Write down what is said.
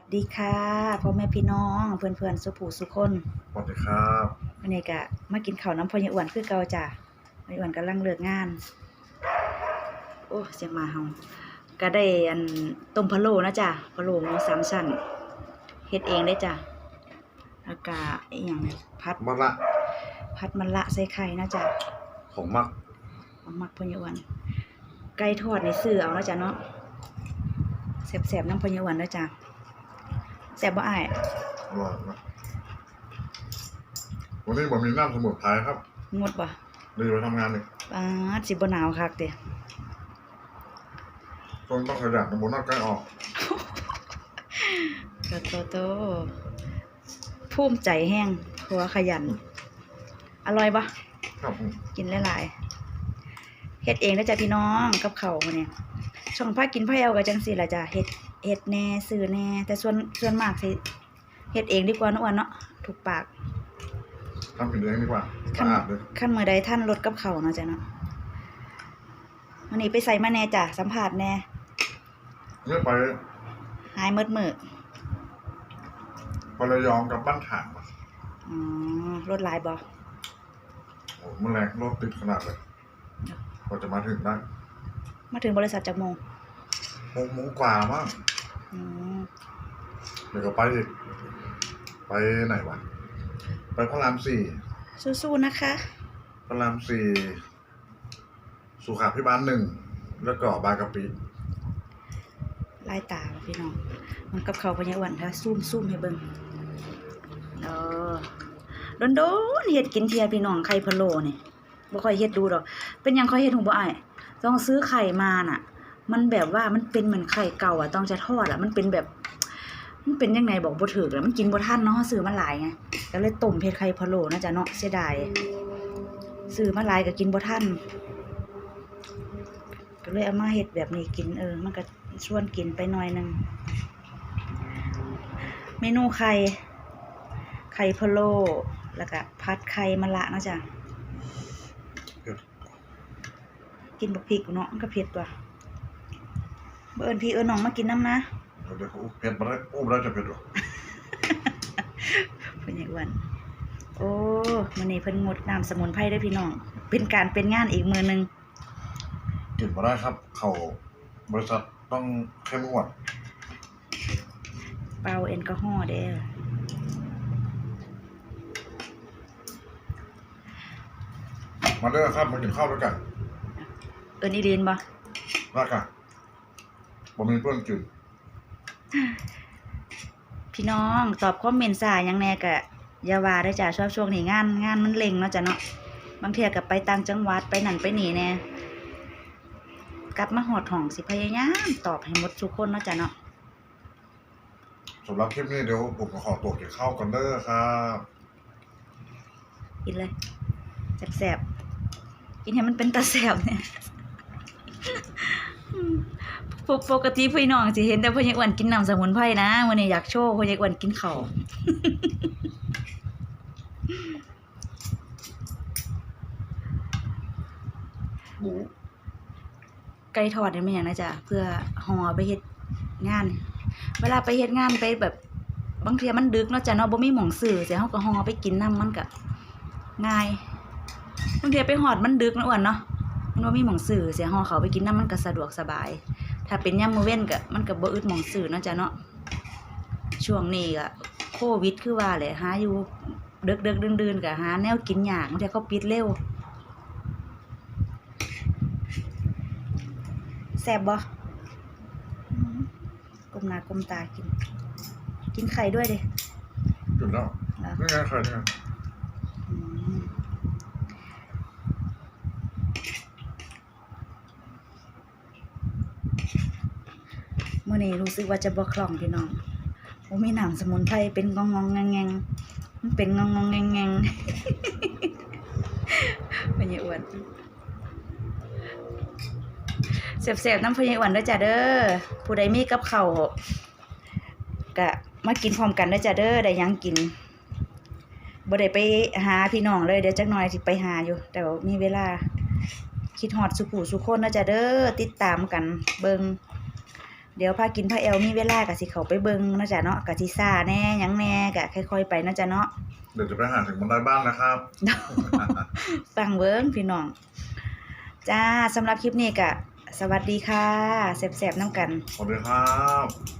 วัสดีค่ะพ่อแม่พี่น้องเพื่อนเพื่อนๆสุผู้สุคนสวัสดีครับวันนี้ก็มากินข้าวน้ำพอยายอ้วนคือเก่าจ้ะพอยายอ้วนกำลังเลิกงาน โอ้เสียงหมาเฮาก็ได้อันต้มพะโล้นะจ้ะพะโล้หมูสามชั้นเฮ็ดเองได้จ้ะแล้วก็อีหยังเนี่ยพัดมะละพัดมันละใส่ไข่นะจ้ะของมักของมักพอยายอ้วนไก่ทอดในซื้อเอานะจ้ะเนาะแซ่บๆน้ำพอยายอ้วนนะจ้ะ แซ่บบ่อ้ายรอนะวันนี้ผมมีน้ำสมุนไพรครับงดบ่เลยไปทำงานนี่ปาดสิบ่หนาวคักเด้ต้องต้องขยันน้ำมันต์นอกใกล้ออกโตโตโตภูมิใจแห้งเพราะว่าขยัน อร่อยปะครับผมกินหลายๆเฮ็ดเองนะจ๊ะพี่น้องกับเขาวมื้อนี้ช่องพากินไผเอาก็จังซี่ล่ะจ้ะเฮ็ด เฮ็ดแหน่ซื้อแหน่ แต่ส่วนส่วนมากสิเฮ็ดเองดีกว่าเนาะอ้วนเนาะถูกปากทำกินเองดีกว่าสะคันอาดเลยคันมื้อใดท่านลดกับเขาวเนาะจ้ะเนาะมื้อนี้ไปใส่มาแหน่จ้ะสัมภาษณ์แหน่เมื่อไปหายหมดมื้อไประยองกับบ้านถางมาอ๋อรถหลายบ่โอ้โหมันแรงรถติดขนาดเลยกว่าจะมาถึงได้ มาถึงบริษัทจักโมงหกโมงกว่ามั้ง อืมเดี๋ยวก็ไปอีกไปไหนวะ ไปพระรามสี่สู้ๆนะคะ พระรามสี่สุขาพิบาลหนึ่งแล้วก็บางกะปิลายตาว่ะพี่น้อง มันกับเขาวพญาอ้วันค่ะซูมซูมให้เบิ่งเออโดนโดนๆเฮ็ดกินเทียพี่น้องไข่พะโล้นี่บ่ค่อยเฮ็ดดูดอก เป็นหยังค่อยเฮ็ดหูบ่อ้ายต้องซื้อไข่มาน่ะ มันแบบว่ามันเป็นเหมือนไข่เก่าอะต้องจะทอดอะ มันเป็นแบบ มันเป็นยังไงบอกบ่ถูกแล้วมันกินบ่ทันเนาะซื้อมาหลายไงก็เลยต้มเฮ็ดไข่พะโล้นะจ๊ะเนาะเสียดายซื้อมาหลายก็กินบ่ทันก็เลยเอามาเห็ดแบบนี้กินเออ มันก็ชวนกินไปหน่อยหนึงเมนูไข่ไข่พะโล้แล้วก็พัดไข่มะละนะจ๊ะกินบักพริกเนาะมันก็เผ็ดตัวเบ เอิญพี่เอิญน้องมากินน้ำนะเดี๋ยวเขาอุ้มเผ็ดมาได้อุ้มแล้วจะเผ็ดหรอเพิ่นใหญ่อ้วันโอ้มื้อนี้เพิ่นงดน้ำสมุนไพรเด้อพี่น้อง เป็นการเป็นงานอีกมื้อหนึงกินมาได้ครับ เขาบริษัทต้องเข้มงวดเป่าแอลกอฮอล์เด้อมาเด้อครับมากินข้าวด้วยกัน เอิญอีลีนบ่รักกัน ผมมีเพื่อนกินพี่น้องตอบคอมเมนต์สายหยังแหน่ก็อย่าว่าได้อจ้ะชอบช่วงนี้งาน งานมันเร่งเนาะจ้ะเนาะบางเที่ยก็ไปต่างจังหวัดไปนั่นไปนี่แน่กลับมาหอดห้องสิพยายามตอบให้หมดทุกคนเนาะจ้ะเนาะสำหรับคลิปนี้เดี๋ยวผมขอตัวกินข้าวกันเด้อครับกินเลยแสบๆกินให้มันเป็นตาแสบเนี่ยอืม ปกปกติพี่น้องสิเห็นแต่พ่อใหญ่อ้วนกินน้ำสมุนไพรนะวันนี้อยากโชว์พ่อใหญ่อ้วนกินข้าวหมูไก่ทอดนี่มันอย่างนะจ๊ะเพื่อห่อไปเฮ็ดงาน เวลาไปเฮ็ดงานไปแบบบางเทีมันดึกเนาะจ้ะเนาะบ่มีหม่องซื้อเสียเฮาก็ห่อไปกินนํมันก็ง่ายบางเทีไปฮอดมันดึกเนาะอ้วนเนาะ มันบ่มีหม่องซื้อเสียห่อเขาไปกินนํมันก็สะดวกสบาย ถ้าเป็นยามมื้อเว้นก็มันก็บ่อึดหม่องซื้อเนาะจ้ะเนาะช่วงนี้ก็โควิดคือว่าแหละหาอยู่ดึกๆดื่นๆก็หาแนวกินยากบางเทีเขาปิดเร็วแซ่บบ่อืมก้มหน้าก้มตากิน กินไข่ด้วยดิกินแล้วเหรอนี่ไงใครเนี่ย มื่อนี้รู้สึกว่าจะบ่คล่องพี่น้องโอ้มีหนังสมุนไพรเป็นงองงองแงงแงงมันเป็นงองงองแงงแงงพญอ้วนเสียบๆน้ำพญอ้วนด้วยจ้ะเด้อผู้ใดมีกับเขาก็มากินพร้อมกันด้วยจ้ะเด้อได้ยังกินบ่ได้ไปหาพี่น้องเลยเดี๋ยวจักหน่อยสิไปหาอยู่ แต่ว่ามีเวลา คิดฮอดสุผูสุคนนะจ้ะเด้อติดตามกันเบิง เดี๋ยวพากินพาแอลมีเวลาก็สิเข้าไปเบิ่งเนาะจ้ะเนาะก็สิซ่าแหน่หยังแหน่ก็ค่อยๆไปเนาะจ้ะเนาะ เดี๋ยวจะไปหาถึงบันไดบ้านนะครับ ฟังเบิ่งพี่น้อง จ้าสำหรับคลิปนี้ก็สวัสดีค่ะแซ่บๆน้ำกัน สวัสดีครับ